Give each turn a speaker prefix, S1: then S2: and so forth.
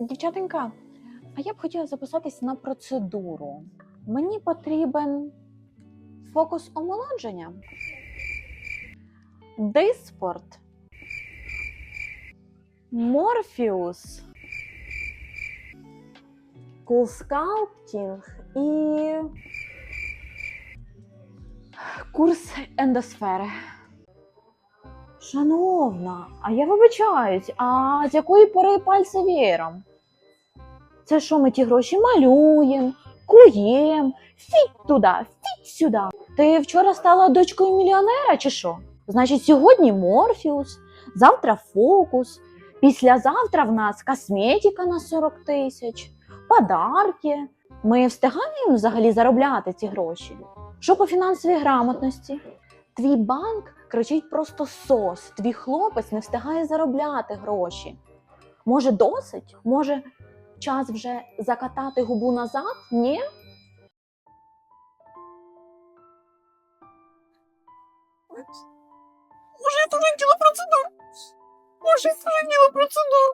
S1: Дівчатенька, а я б хотіла записатись на процедуру. Мені потрібен фокус омолодження, диспорт, морфіус, кулскалптінг і курс ендосфери. Шановна, а я вибачаюсь, а з якої пори пальці веєром? Це що ми ті гроші малюємо, куєм, фіть туди, фіть сюди. Ти вчора стала дочкою мільйонера чи що? Значить, сьогодні Морфіус, завтра фокус, післязавтра в нас косметика на 40 тисяч, подарки. Ми встигаємо взагалі заробляти ці гроші. Що по фінансовій грамотності? Твій банк кричить просто сос. Твій хлопець не встигає заробляти гроші. Може, досить? Може, час вже закатати губу назад? Ні?
S2: Може, я проводила процедуру? Може, я проводила процедурку?